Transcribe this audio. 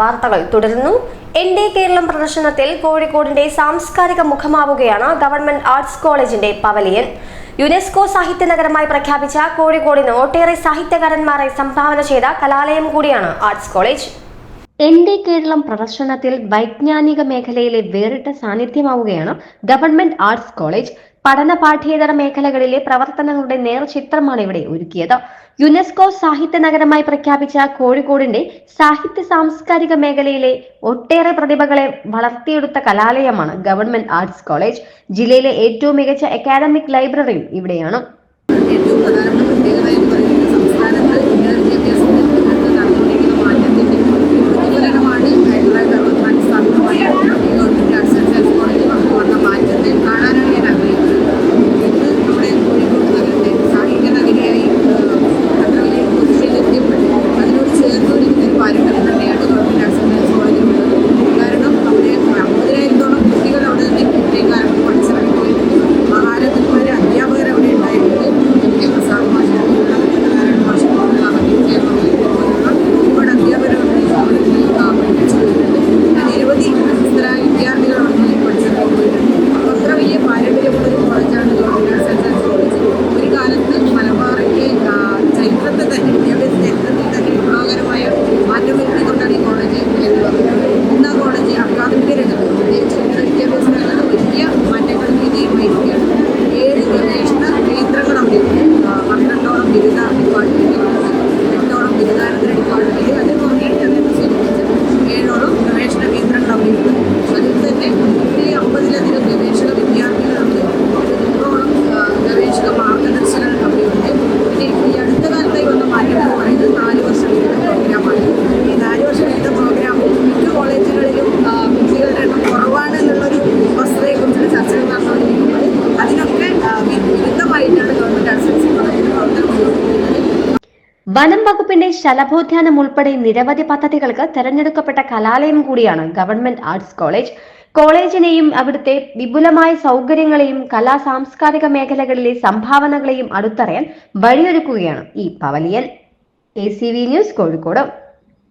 വാർത്തകൾ തുടരുന്നു. എൻഡി കേരളം പ്രദർശനത്തിൽ കോഴിക്കോടിന്റെ സാംസ്കാരിക മുഖമാവുകയാണ് ഗവൺമെന്റ് ആർട്സ് കോളേജിന്റെ പവലിയൻ. യുനെസ്കോ സാഹിത്യ നഗരമായി പ്രഖ്യാപിച്ച കോഴിക്കോടിന് ഒട്ടേറെ സാഹിത്യകാരന്മാരെ സംഭാവന ചെയ്ത കലാലയം കൂടിയാണ് ആർട്സ് കോളേജ്. എൻഡി കേരളം പ്രദർശനത്തിൽ വൈജ്ഞാനിക മേഖലയിലെ വേറിട്ട സാന്നിധ്യമാവുകയാണ് ഗവൺമെന്റ് ആർട്സ് കോളേജ്. പഠന പാഠ്യേതര മേഖലകളിലെ പ്രവർത്തനങ്ങളുടെ നേർചിത്രമാണ് ഇവിടെ ഒരുക്കിയത്. യുനെസ്കോ സാഹിത്യ നഗരമായി പ്രഖ്യാപിച്ച കോഴിക്കോടിന്റെ സാഹിത്യ സാംസ്കാരിക മേഖലയിലെ ഒട്ടേറെ പ്രതിഭകളെ വളർത്തിയെടുത്ത കലാലയമാണ് ഗവൺമെന്റ് ആർട്സ് കോളേജ്. ജില്ലയിലെ ഏറ്റവും മികച്ച അക്കാദമിക് ലൈബ്രറിയും ഇവിടെയാണ്. ഏറ്റവും പ്രധാനപ്പെട്ട പ്രത്യേകത എന്ന് പറയുന്നത് വനം വകുപ്പിന്റെ ശലഭോദ്യാനം ഉൾപ്പെടെ നിരവധി പദ്ധതികൾക്ക് തെരഞ്ഞെടുക്കപ്പെട്ട കലാലയം കൂടിയാണ് ഗവൺമെന്റ് ആർട്സ് കോളേജ്. കോളേജിനെയും അവിടുത്തെ വിപുലമായ സൗകര്യങ്ങളെയും കലാ സാംസ്കാരിക മേഖലകളിലെ സംഭാവനകളെയും അടുത്തറിയാൻ വഴിയൊരുക്കുകയാണ് ഈ പവലിയൻ. A news Kozhikode.